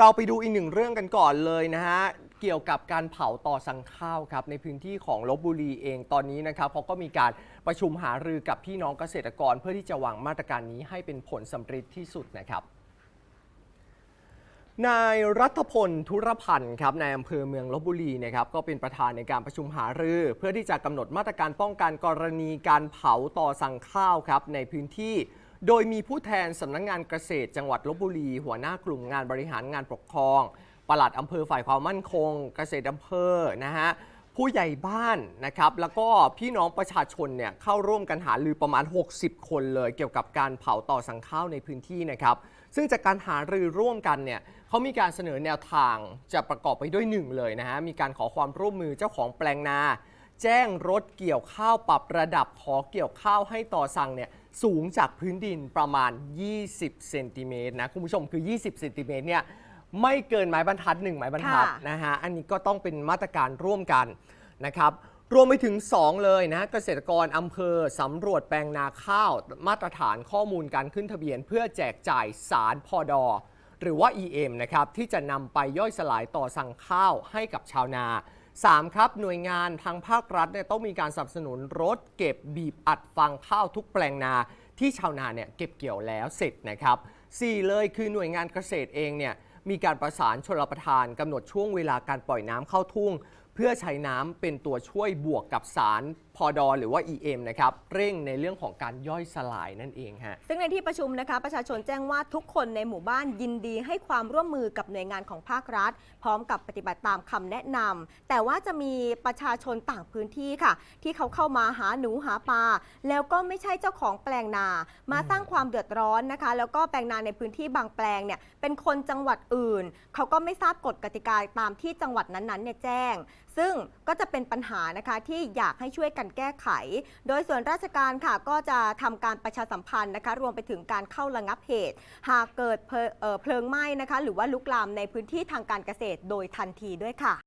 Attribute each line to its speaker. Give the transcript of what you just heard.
Speaker 1: เราไปดูอีกหนึ่งเรื่องกันก่อนเลยนะฮะ เกี่ยวกับการเผาต่อสั่งข้าวครับ ในพื้นที่ของลบบุรีเองตอนนี้นะครับเขาก็มีการประชุมหารือกับพี่น้องเกษตรกร เพื่อที่จะวางมาตรการนี้ให้เป็นผลสำเร็จที่สุดนะครับนายรัฐพลธุรพันธ์ครับนายอำเภอเมืองลบบุรีนะครับก็เป็นประธานในการประชุมหารือ เพื่อที่จะกำหนดมาตรการป้องกันกรณีการเผาต่อสั่งข้าวครับในพื้นที่ โดยมีผู้แทนสำนักงงานเกษตร จังหวัดลบบุรี หัวหน้ากลุ่มงานบริหารงานปกครอง ปลัดอำเภอฝ่ายความมั่นคง เกษตรอำเภอนะฮะผู้ใหญ่บ้านนะครับ แล้วก็พี่น้องประชาชนเนี่ยเข้าร่วมกันหารือประมาณ 60 คนเลย เกี่ยวกับการเผาต่อสั่งข้าวในพื้นที่นะครับ ซึ่งจากการหารือร่วมกันเนี่ยเขามีการเสนอแนวทางจะประกอบไปด้วยหนึ่งเลยนะฮะมีการขอความร่วมมือเจ้าของแปลงนา แจ้งรถเกี่ยวข้าวปรับระดับขอเกี่ยวข้าวให้ต่อสั่งเนี่ย สูงจากพื้นดินประมาณ 20 เซนติเมตรนะ คุณผู้ชมคือ 20 เซนติเมตรเนี่ยไม่เกินไม้บรรทัดหนึ่งไม้บรรทัด
Speaker 2: ค่ะ
Speaker 1: นะฮะ อันนี้ก็ต้องเป็นมาตรการร่วมกันนะครับ รวมไปถึง 2 เลยนะเกษตรกรอำเภอสำรวจแปลงนาข้าว มาตรฐานข้อมูลการขึ้นทะเบียน เพื่อแจกจ่ายสารพอดอหรือว่า EM นะครับที่จะนำไปย่อยสลายต่อสั่งข้าวให้กับชาวนา 3. ครับหน่วยงานทางภาครัฐเนี่ยต้องมีการสนับสนุนรถเก็บบีบอัดฟังข้าวทุกแปลงนา ที่ชาวนาเนี่ยเก็บเกี่ยวแล้วเสร็จนะครับ 4 เลยคือหน่วยงานเกษตรเองเนี่ยมีการประสานชลประทานกำหนดช่วงเวลาการปล่อยน้ำเข้าทุ่ง เพื่อใช้น้ำเป็นตัวช่วยบวกกับสารพอดอหรือว่า EM นะครับเร่งในเรื่องของการย่อยสลายนั่นเองฮะ
Speaker 2: ซึ่งในที่ประชุมนะคะ ประชาชนแจ้งว่าทุกคนในหมู่บ้านยินดีให้ความร่วมมือกับหน่วยงานของภาครัฐ พร้อมกับปฏิบัติตามคำแนะนำแต่ว่าจะมีประชาชนต่างพื้นที่ค่ะ ที่เขาเข้ามาหาหนูหาปลาแล้วก็ไม่ใช่เจ้าของแปลงนา มาสร้างความเดือดร้อนนะคะ แล้วก็แปลงนาในพื้นที่บางแปลงเนี่ยเป็นคนจังหวัดอื่น เขาก็ไม่ทราบกฎกติกาตามที่จังหวัดนั้นๆเนี่ยแจ้ง ซึ่งก็จะเป็นปัญหานะคะที่อยากให้ช่วยกันแก้ไข โดยส่วนราชการค่ะก็จะทำการประชาสัมพันธ์นะคะ รวมไปถึงการเข้าระงับเหตุ หากเกิดเพลิเเพลิงไหม้นะคะ หรือว่าลุกลามในพื้นที่ทางการเกษตรโดยทันทีด้วยค่ะ